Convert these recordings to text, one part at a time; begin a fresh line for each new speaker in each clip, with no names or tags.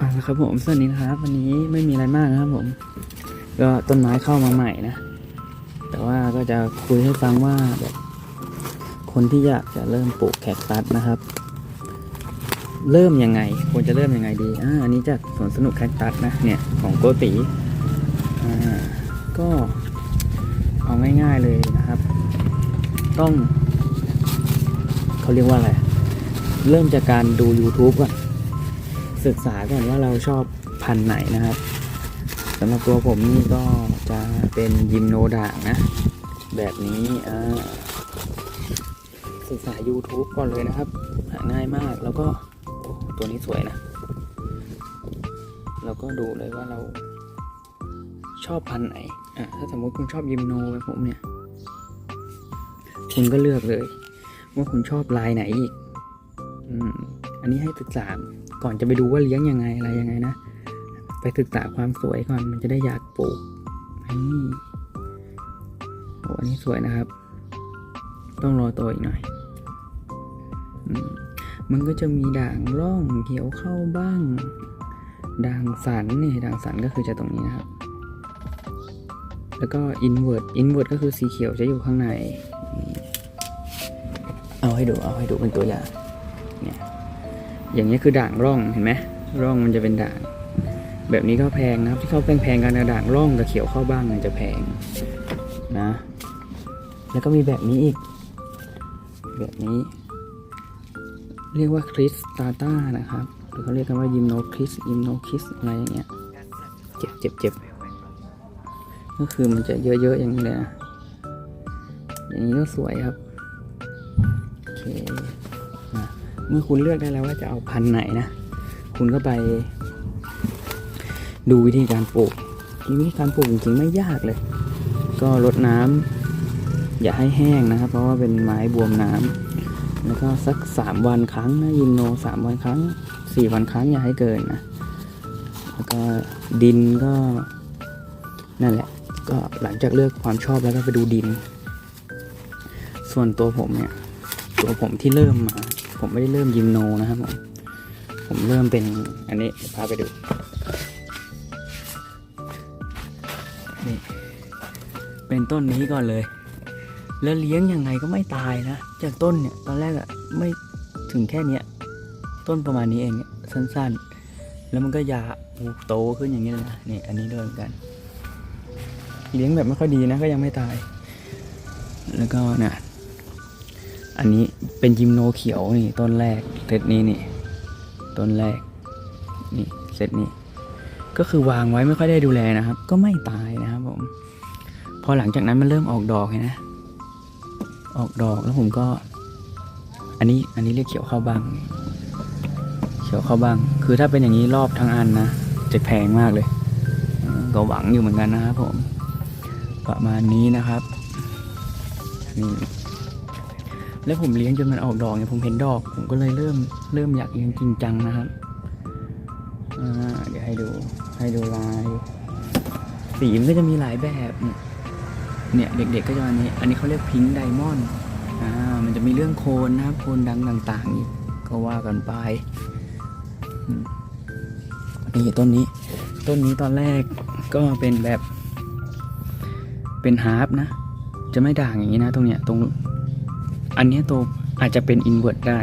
อ่าครับผมสวัสดีนะครับ วันนี้ไม่มีอะไรมากนะครับผม ก็ต้นไม้เข้ามาใหม่นะ แต่ว่าก็จะคุยให้ฟังว่าแบบคนที่อยากจะเริ่มปลูกแคคตัสนะครับ เริ่มยังไง ควรจะเริ่มยังไงดีอ่าอันนี้จากสวนสนุกแคคตัสนะเนี่ยของโกติอ่าก็เอาง่ายๆเลยนะครับ ต้องเขาเรียกว่าอะไร เริ่มจากการดู YouTube ก่อน ศึกษาก่อนว่าเราชอบพันไหนนะครับสำหรับตัวผมนี่ก็จะเป็นยิมโนด่างนะ แบบนี้ศึกษา YouTube ก่อนเลยนะครับ หาง่ายมากแล้วก็ตัวนี้สวยนะเราก็ดูเลยว่าเราชอบพันไหนอะถ้าสมมติคุณชอบยิมโนแบบผมเนี่ย คุณก็เลือกเลย ว่าคุณชอบลายไหนอีก อืม อันนี้ให้ศึกษา ก่อนจะไปดูว่าเลี้ยงยังไงอะไรยังไงนะ ไปศึกษาความสวยก่อนมันจะได้อยากปลูกนี่โอ้อันนี้สวยนะครับ ต้องรอโตอีกหน่อยอมมันก็จะมีด่างร่องเขียวเข้าบ้าง ด่างสันนี่ด่างสันก็คือจะตรงนี้นะครับ แล้วก็อินเว r ร์อินเว r ร์ก็คือสีเขียวจะอยู่ข้างใน เอาให้ดูเอาให้ดูเป็นตัวอย่างเนี่ย อย่างนี้คือด่างร่องเห็นไหมร่องมันจะเป็นด่าง แบบนี้ก็แพงนะครับ ที่เขาแพงๆกันนะด่างร่องกับเขียวเข้าบ้างมันจะแพงนะ แล้วก็มีแบบนี้อีก แบบนี้ เรียกว่าคริสตาต้านะครับหรือเขาเรียกกันว่ายิมโนคริสยิมโนคริสอะไรอย่างเงี้ยเจ็บเจ็บเจ็บก็คือมันจะเยอะๆอย่างนี้เลยนะอย่างนี้ก็สวยครับโอเค เมื่อคุณเลือกได้แล้วว่าจะเอาพันธุ์ไหนนะ คุณก็ไปดูวิธีการปลูกวิธีการปลูกจริงๆไม่ยากเลย ก็รดน้ำอย่าให้แห้งนะครับ เพราะว่าเป็นไม้บวมน้ำแล้วก็สักสามวันครั้งนะยิมโนสามวันครั้งสี่วันครั้งอย่าให้เกินนะ แล้วก็ดินก็นั่นแหละ ก็หลังจากเลือกความชอบแล้วก็ไปดูดิน ส่วนตัวผมเนี่ย ตัวผมที่เริ่มมา ผมไม่ได้เริ่มยิมโนนะครับผม ผมเริ่มเป็นอันนี้พาไปดู นี่ เป็นต้นนี้ก่อนเลย แล้วเลี้ยงยังไงก็ไม่ตายนะ จากต้นเนี่ย ตอนแรกอะไม่ถึงแค่เนี้ย ต้นประมาณนี้เองเนี่ยสั้นๆ แล้วมันก็ยาโตขึ้นอย่างนี้เลยนะนี่อันนี้ด้วยเหมือนกัน เลี้ยงแบบไม่ค่อยดีนะก็ยังไม่ตาย แล้วก็เนี่ยอันนี้ เป็นยิมโนเขียวนี่ต้นแรกเซตนี้นี่ต้นแรกนี่เซตนี้ ก็คือวางไว้ไม่ค่อยได้ดูแลนะครับ ก็ไม่ตายนะครับผมพอหลังจากนั้นมันเริ่มออกดอกเห็นนะ ออกดอกแล้วผมก็ อันนี้อันนี้เรียกเขียวเข้าบ้าง เขียวเข้าบ้าง คือถ้าเป็นอย่างนี้รอบทั้งอันนะจะแพงมากเลย ก็หวังอยู่เหมือนกันนะครับผม ประมาณนี้นะครับนี่ แล้วผมเลี้ยงจนมันออกดอกเนี่ยผมเห็นดอก ผมก็เลยเริ่มเริ่มอยากเลี้ยงจริงจังนะครับเดี๋ยวให้ดูให้ดูลายสีมันก็จะมีหลายแบบเนี่ยเด็กๆก็จะอันนี้ อันนี้เขาเรียกพิงค์ไดมอนด์อ่ามันจะมีเรื่องโคนนะครับโคนดังต่างๆอีกก็ว่ากันไปอืมนี่ต้นนี้ ต้นนี้ตอนแรกก็เป็นแบบ เป็นฮาร์ปนะ จะไม่ด่างอย่างนี้นะ ตรงเนี้ยตรง อันนี้ตัวอาจจะเป็นอินเว r ร์ได้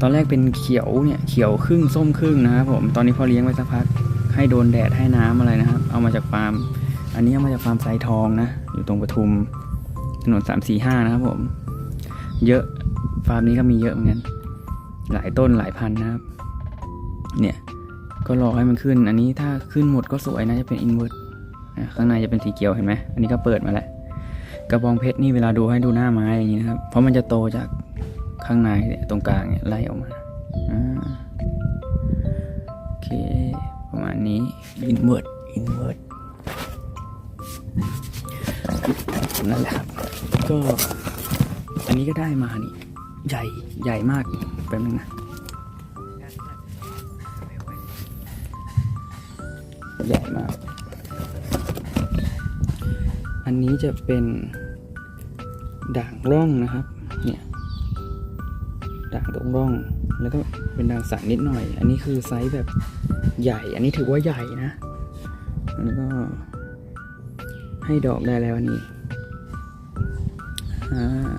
ตอนแรกเป็นเขียวเนี่ยเขียวครึ่งส้มครึ่งนะครับผมตอนนี้พอเลี้ยงไว้สักพักให้โดนแดดให้น้ำอะไรนะครับ เอามาจากฟาร์ม อันนี้เอามาจากฟาร์มไซทองนะ อยู่ตรงปทุมถนนสามสี่ห้านะครับผม เยอะฟาร์มนี้ก็มีเยอะเหมือนกันหลายต้นหลายพันนะครับ เนี่ยก็รอให้มันขึ้น อันนี้ถ้าขึ้นหมดก็สวยนะจะเป็นอินเว r ร์ข้างในจะเป็นสีเขียวเห็นไหมอันนี้ก็เปิดมาแล้ว กระบองเพชรนี่เวลาดูให้ดูหน้าไม้อย่างนี้นะครับ เพราะมันจะโตจากข้างในตรงกลางเนี่ยไล่ออกมาอ่าโอเค ประมาณนี้ invert invert นั่นแหละครับ ก็อันนี้ก็ได้มานี่ ใหญ่ใหญ่มากแป๊บนึงนะใหญ่มาก อันนี้จะเป็นด่างร่องนะครับ เนี่ยด่างตรงร่อง แล้วก็เป็นด่างสันนิดหน่อย อันนี้คือไซส์แบบใหญ่ อันนี้ถือว่าใหญ่นะ แล้วก็ให้ดอกได้แล้วนนี้อ่า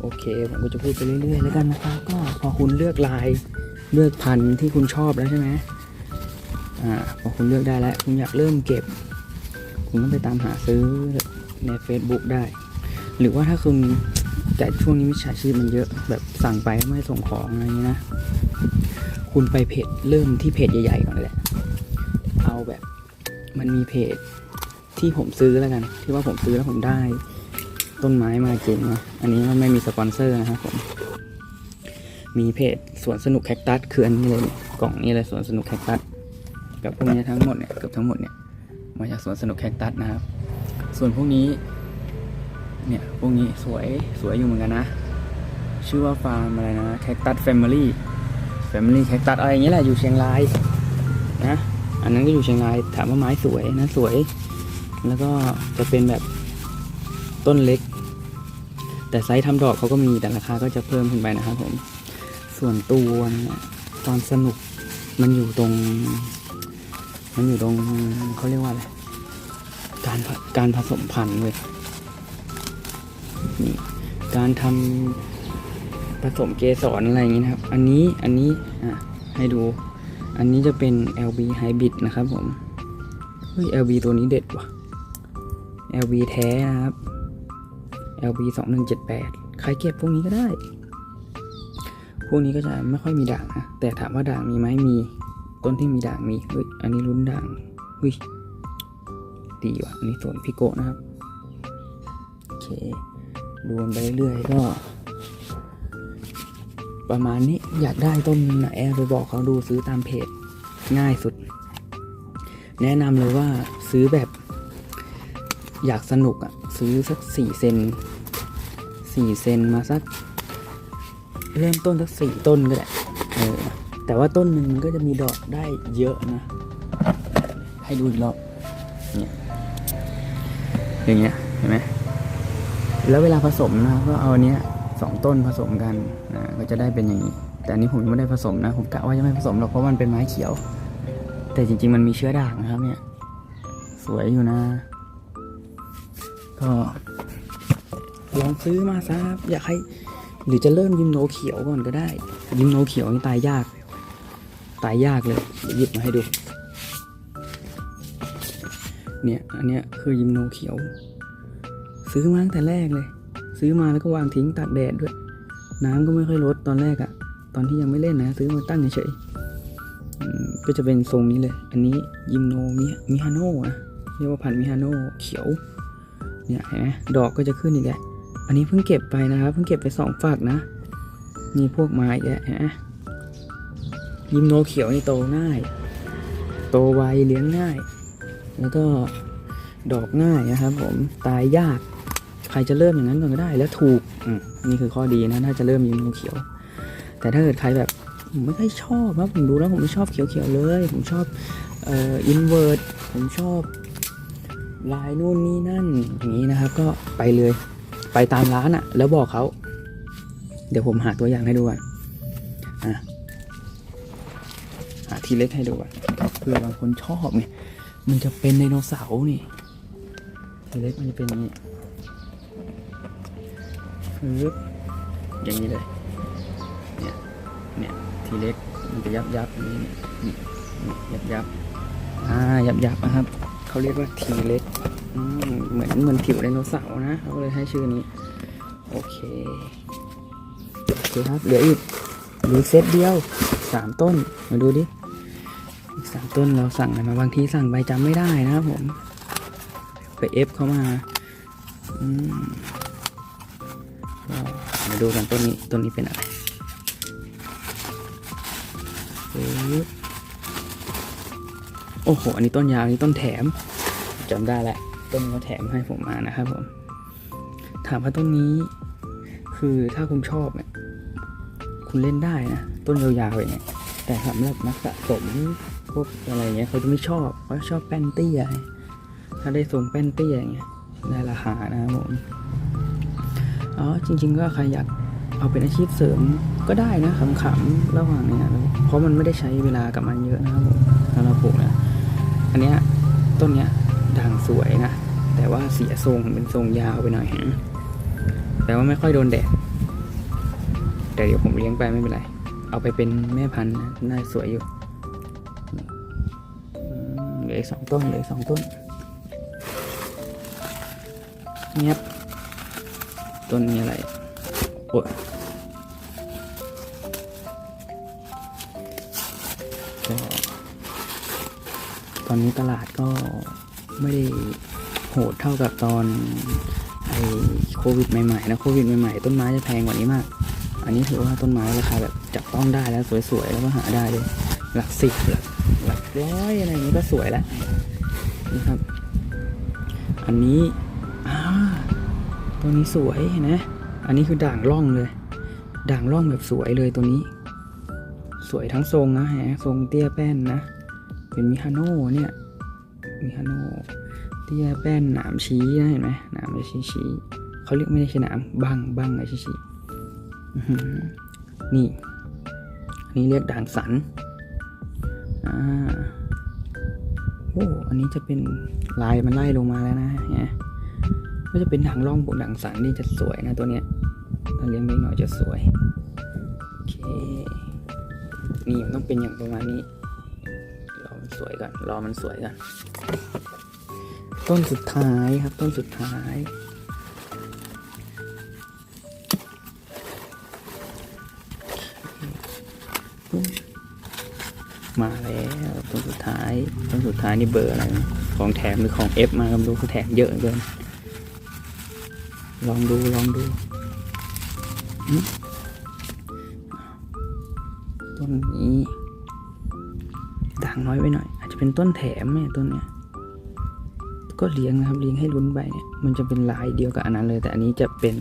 โอเค ผมก็จะพูดไปเรื่อยๆแล้วกันนะครับ ก็พอคุณเลือกลายเลือกพันธุ์ที่คุณชอบแล้วใช่ไหมอ่าพอคุณเลือกได้แล้ว คุณอยากเริ่มเก็บ คุณก็ไปตามหาซื้อใน Facebook ได้ หรือว่าถ้าคุณแต่ช่วงนี้มิจฉาชีพมันเยอะแบบสั่งไปไม่ส่งของอะไรอย่างนี้นะ คุณไปเพจเริ่มที่เพจใหญ่ๆก่อนเลยแหละ เอาแบบมันมีเพจที่ผมซื้อแล้วกัน ที่ว่าผมซื้อแล้วผมได้ ต้นไม้มาจริงนะอันนี้มันไม่มีสปอนเซอร์นะครับผมมีเพจสวนสนุกแคคตัสคืออันนี้เลยเนี่ยกล่องนี้เลยสวนสนุกแคคตัสกับพวกนี้ทั้งหมดเนี่ยเกือบทั้งหมดเนี่ย มาจากสวนสนุกแคคตัสนะครับ ส่วนพวกนี้ เนี่ย พวกนี้สวย สวยอยู่เหมือนกันนะ ชื่อว่าฟาร์มอะไรนะแคคตัสแฟมิลี่แฟมิลี่แคคตัสอะไรอย่างเงี้ยแหละ อยู่เชียงราย นะ อันนั้นก็อยู่เชียงราย ถามว่าไม้สวยนะ สวย แล้วก็จะเป็นแบบต้นเล็ก แต่ไซส์ทำดอกเขาก็มี แต่ราคาก็จะเพิ่มขึ้นไปนะครับผม ส่วนตัวความสนุกมันอยู่ตรง มันอยู่ตรงเขาเรียกว่าอะไร การการผสมพันธุ์เว้ยนี่การทำผสมเกสรอะไรอย่างนี้นะครับ อันนี้อันนี้อะให้ดู อันนี้จะเป็น LB Hybrid นะครับผมเฮ้ย LB ตัวนี้เด็ดว่ะ LB แท้นะครับ LB 2178 ใครเก็บพวกนี้ก็ได้ พวกนี้ก็จะไม่ค่อยมีด่างนะ แต่ถามว่าด่างมีไหมมี ต้นที่มีด่างมีเฮ้ยอันนี้ลุ้นด่างเฮ้ยดีว่ะอันนี้ส่วนพิโกะนะครับโอเคดูนไปเรื่อยๆก็ ประมาณนี้อยากได้ต้นไหนไปบอกเขาดูซื้อตามเพจง่ายสุด แนะนำเลยว่าซื้อแบบอยากสนุกอะ่ะซื้อสักสี่เซนสี่เซนมาสัก เริ่มต้นสักสี่ต้นก็ได้เออ แต่ว่าต้นหนึ่งมันก็จะมีดอกได้เยอะนะ ให้ดูอีกรอบเนี่ยอย่างเงี้ยเห็นไหมแล้วเวลาผสมนะก็เอาเนี้ยสองต้นผสมกันนะก็จะได้เป็นอย่างนี้ แต่อันนี้ผมยังไม่ได้ผสมนะ ผมกะว่าจะไม่ผสมหรอกเพราะมันเป็นไม้เขียว แต่จริง ๆ มันมีเชื้อด่างนะครับ เนี่ย สวยอยู่นะ ก็ลองซื้อมาซะครับอยากให้หรือจะเริ่มยิมโนเขียวก่อนก็ได้ ยิมโนเขียวนี่ตายยาก ตายยากเลยหยิบมาให้ดู เนี่ย อันเนี้ยคือยิมโนเขียว ซื้อมาตั้งแต่แรกเลย ซื้อมาแล้วก็วางทิ้งตากแดดด้วย น้ำก็ไม่ค่อยลดตอนแรกอะตอนที่ยังไม่เล่นนะ ซื้อมาตั้งเฉยก็จะเป็นทรงนี้เลย อันนี้ยิมโนมิมิฮาโน่นะเรียกว่าพันธุ์มิฮาโนเขียว เนี่ยเห็นไหมดอกก็จะขึ้นอีกแหละอันนี้เพิ่งเก็บไปนะครับ เพิ่งเก็บไปสองฝักนะ มีพวกไม้แยะเห็นไหม ยิมโนเขียวนี่โตง่าย โตไวเลี้ยงง่าย แล้วก็ดอกง่ายนะครับ ผมตายยาก ใครจะเริ่มอย่างนั้นก่อนก็ได้ แล้วถูกอืมนี่คือข้อดีนะถ้าจะเริ่มยิมโนเขียว แต่ถ้าเกิดใครแบบผมไม่ค่อยชอบครับผมดูแล้วผมไม่ชอบเขียวๆเลย ผมชอบเอ่ออินเวอร์ผมชอบลายนู่นนี่นั่นอย่างนี้นะครับ ก็ไปเลยไปตามร้านอะ่ะแล้วบอกเขาเดี๋ยวผมหาตัวอย่างให้ดูก่อนอะ หาทีเล็กให้ดูก่อนเผื่อบางคนชอบไงมันจะเป็นไดโนเสาร์นี่ทีเล็กมันจะเป็นอย่างนี้ปึ๊บอย่างนี้เลยเนี่ยเนี่ยทีเล็กมันจะยับยับนี้นี่นี่ยับยับอ่ายับยับนะครับเขาเรียกว่าทีเล็กเหมือนเหมือนผิวไดโนเสาร์นะเขาเลยให้ชื่อนี้ โอเคโอเคครับเหลืออีกหลือเซตเดียว สามต้น มาดูดิ อีกสามต้นเราสั่งอะไรมาบางทีสั่งไปจำไม่ได้นะครับผม ไปเอฟเข้ามาอืมมาดูกันต้นนี้ต้นนี้เป็นอะไรโอ้โห อันนี้ต้นยาวอันนี้ต้นแถมจำได้แหละต้นเขาแถมให้ผมมานะครับผม ถามว่าต้นนี้ คือถ้าคุณชอบเนี่ย คุณเล่นได้นะ ต้นยาวๆอย่างเงี้ยแต่สำหรับนักสะสมพวกอะไรเงี้ยเขาจะไม่ชอบเขาชอบแป้นเตี้ยถ้าได้ทรงแป้นเตี้ยอย่างเงี้ยได้ราคานะครับผมอ๋อจริง ๆ ก็ใครอยากเอาเป็นอาชีพเสริมก็ได้นะขำๆระหว่างเนี้ยเพราะมันไม่ได้ใช้เวลากับมันเยอะนะครับผมถ้าเราปลูกนะอันเนี้ยต้นเนี้ยด่างสวยนะ แต่ว่าเสียทรงเป็นทรงยาวไปหน่อยฮะแต่ว่าไม่ค่อยโดนแดด แต่เดี๋ยวผมเลี้ยงไปไม่เป็นไร เอาไปเป็นแม่พันธุ์น่าสวยอยู่เหลืออีกสองต้นเหลืออกสองต้นเงียบต้นนี้อะไรโอ้ยก็ตอนนี้ตลาดก็ไม่ได้โหดเท่ากับตอนไอ้โควิดใหม่ๆนะโควิดใหม่ๆ ต้นไม้จะแพงกว่านี้มาก อันนี้ถือว่าต้นไม้ราคาแบบจับต้องได้แล้วสวยๆแล้วก็หาได้เลยหลักสิบหลักหลักร้อยอะไรอย่างนี้ก็สวยแล้วนี่ครับ อันนี้อ่าตัวนี้สวยเห็นไหมอันนี้คือด่างร่องเลย ด่างร่องแบบสวยเลยตัวนี้ สวยทั้งทรงนะฮะทรงเตี้ยแป้นนะ เป็นมิฮานโน่เนี่ยมิฮานโน่เตี้ยแป้นหนามชี้นะเห็นไหมหนามชี้ชี้เขาเรียกไม่ได้ใช่หนามบังบังอะไรชี้ชี้ นี่อันนี้เรียกด่างสันอ่าโอ้อันนี้จะเป็นลายมันไล่ลงมาแล้วนะเนี่ยก็จะเป็นด่างร่องบวกด่างสันนี่จะสวยนะตัวเนี้ยถ้าเลี้ยงเล็กหน่อยจะสวยโอเคนี่มันต้องเป็นอย่างประมาณนี้รอมันสวยก่อนรอมันสวยก่อนต้นสุดท้ายครับต้นสุดท้าย มาแล้วต้นสุดท้ายต้นสุดท้ายนี่เบอร์อะไรนะของแถมหรือของเอฟมาครับดูเขาแถมเยอะเหลือเกิน ลองดูลองดูต้นนี้ด่างน้อยไปหน่อย อาจจะเป็นต้นแถมเนี่ยต้นเนี้ยก็เลี้ยงนะครับเลี้ยงให้ลุ้นไปเนี่ยมันจะเป็นลายเดียวกับอันนั้นเลย แต่อันนี้จะเป็น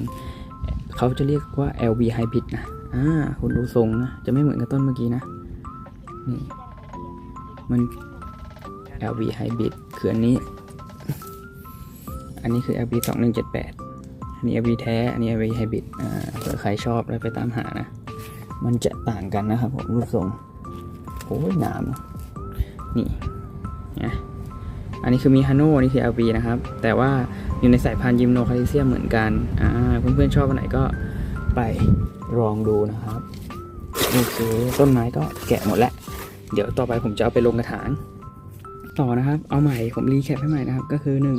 เขาจะเรียกว่า LV Hybrid นะอ่าคุณดูทรงนะจะไม่เหมือนกับต้นเมื่อกี้นะนี่ มัน LV Hybrid คืออันนี้ อันนี้คือ LV 2178 อันนี้ LV แท้ อันนี้ LV Hybrid อ่าเผื่อใครชอบแล้วไปตามหานะ มันจะต่างกันนะครับผมรูปทรงโอ้ยหนามนี่นะอันนี้คือมีฮาน่อันนี้คือ LV นะครับ แต่ว่าอยู่ในสายพันธุ์ยิมโนคาลิเซียมเหมือนกันอ่าเพื่อนๆชอบอันไหนก็ไปลองดูนะครับ โอเค ต้นไม้ก็แกะหมดแล้ว เดี๋ยวต่อไปผมจะเอาไปลงกระถาง ต่อนะครับ เอาใหม่ผมรีแคปให้ใหม่นะครับ ก็คือหนึ่ง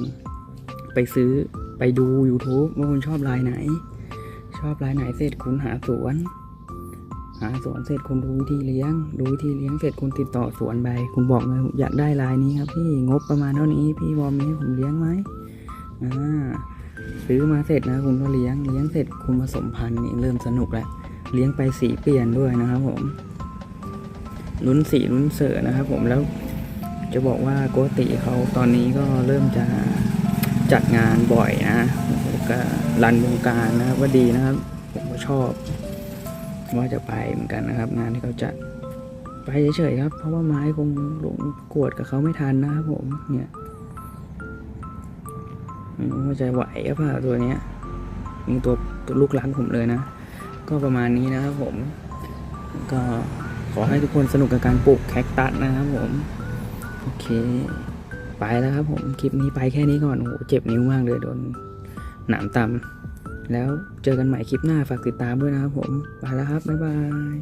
ไปซื้อไปดู YouTube ว่าคุณชอบลายไหน ชอบลายไหนเสร็จคุณหาสวน หาสวนเสร็จคุณดูวิธีเลี้ยง ดูวิธีเลี้ยงเสร็จคุณติดต่อสวนไป คุณบอกเลยอยากได้ลายนี้ครับพี่งบประมาณเท่านี้ พี่วอมนี้ให้ผมเลี้ยงไหมอ่าซื้อมาเสร็จนะคุณก็เลี้ยงเลี้ยงเสร็จคุณผสมพันธุ์นี่เริ่มสนุกแล้วเลี้ยงไปสีเปลี่ยนด้วยนะครับผม ลุ้นสีลุ้นเสือนะครับผมแล้วจะบอกว่าโกติเขาตอนนี้ก็เริ่มจะจัดงานบ่อยนะก็รันวงการนะครับว่าดีนะครับ ผมก็ชอบว่าจะไปเหมือนกันนะครับ งานที่เขาจัดไปเฉยๆครับ เพราะว่าไม้คงลงกวดกับเขาไม่ทันนะครับผมเนี่ยไม่รู้ว่าจะไหวหรือเปล่าตัวเนี้ยนี่ตัวตัวลูกรักผมเลยนะ ก็ประมาณนี้นะครับผมก็ ขอให้ทุกคนสนุกกับการปลูกแคคตัสนะครับผม โอเค ไปแล้วครับผมคลิปนี้ไปแค่นี้ก่อนโอ้โหเจ็บนิ้วมากเลยโดนหนามตำแล้วเจอกันใหม่คลิปหน้าฝากติดตามด้วยนะครับผม ไปแล้วครับ บ๊ายบาย